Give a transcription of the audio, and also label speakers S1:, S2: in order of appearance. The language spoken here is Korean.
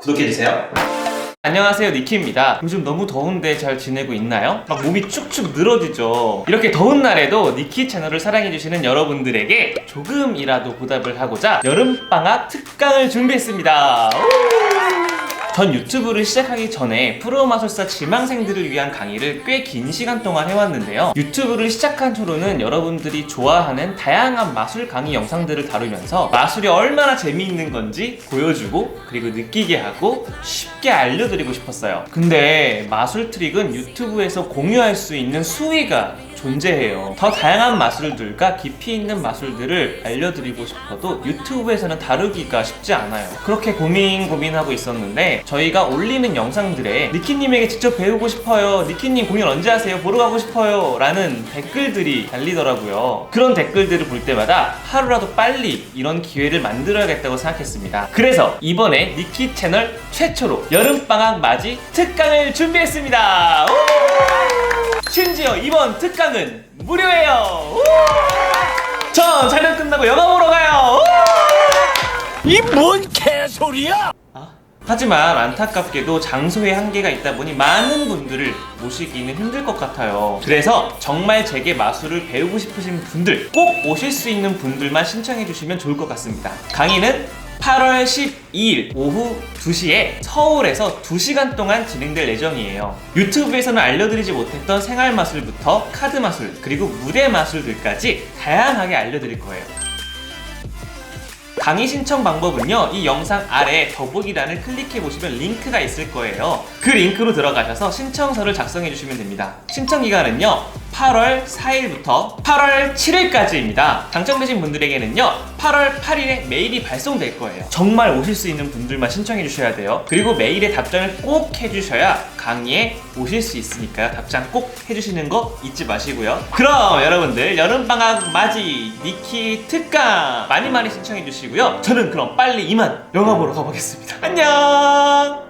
S1: 구독해주세요. 안녕하세요 니키입니다 요즘 너무 더운데 잘 지내고 있나요? 막 몸이 축축 늘어지죠 이렇게 더운 날에도 니키 채널을 사랑해주시는 여러분들에게 조금이라도 보답을 하고자 여름방학 특강을 준비했습니다 전 유튜브를 시작하기 전에 프로 마술사 지망생들을 위한 강의를 꽤 긴 시간 동안 해왔는데요. 유튜브를 시작한 후로는 여러분들이 좋아하는 다양한 마술 강의 영상들을 다루면서 마술이 얼마나 재미있는 건지 보여주고 그리고 느끼게 하고 쉽게 알려드리고 싶었어요. 근데 마술 트릭은 유튜브에서 공유할 수 있는 수위가 존재해요. 더 다양한 마술들과 깊이 있는 마술들을 알려드리고 싶어도 유튜브에서는 다루기가 쉽지 않아요. 그렇게 고민 고민하고 있었는데 저희가 올리는 영상들에 니키님에게 직접 배우고 싶어요. 니키님 공연 언제 하세요? 보러 가고 싶어요. 라는 댓글들이 달리더라고요. 그런 댓글들을 볼 때마다 하루라도 빨리 이런 기회를 만들어야겠다고 생각했습니다. 그래서 이번에 니키 채널 최초로 여름방학 맞이 특강을 준비했습니다. 우! 심지어 이번 특강은 무료예요. 우! 전 촬영 끝나고 영화 보러 가요. 우!
S2: 이뭔 개소리야!
S1: 하지만 안타깝게도 장소에 한계가 있다 보니 많은 분들을 모시기는 힘들 것 같아요. 그래서 정말 제게 마술을 배우고 싶으신 분들, 꼭 오실 수 있는 분들만 신청해 주시면 좋을 것 같습니다. 강의는 8월 12일 오후 2시에 서울에서 2시간 동안 진행될 예정이에요. 유튜브에서는 알려드리지 못했던 생활 마술부터 카드 마술, 그리고 무대 마술들까지 다양하게 알려드릴 거예요. 강의 신청 방법은요 이 영상 아래 더보기란을 클릭해 보시면 링크가 있을 거예요 그 링크로 들어가셔서 신청서를 작성해 주시면 됩니다 신청 기간은요 8월 4일부터 8월 7일까지입니다 당첨되신 분들에게는요 8월 8일에 메일이 발송될 거예요. 정말 오실 수 있는 분들만 신청해 주셔야 돼요. 그리고 메일에 답장을 꼭 해주셔야 강의에 오실 수 있으니까요. 답장 꼭 해주시는 거 잊지 마시고요. 그럼 여러분들 여름방학 맞이 니키 특강 많이 많이 신청해 주시고요. 저는 그럼 빨리 이만 영화 보러 가보겠습니다. 안녕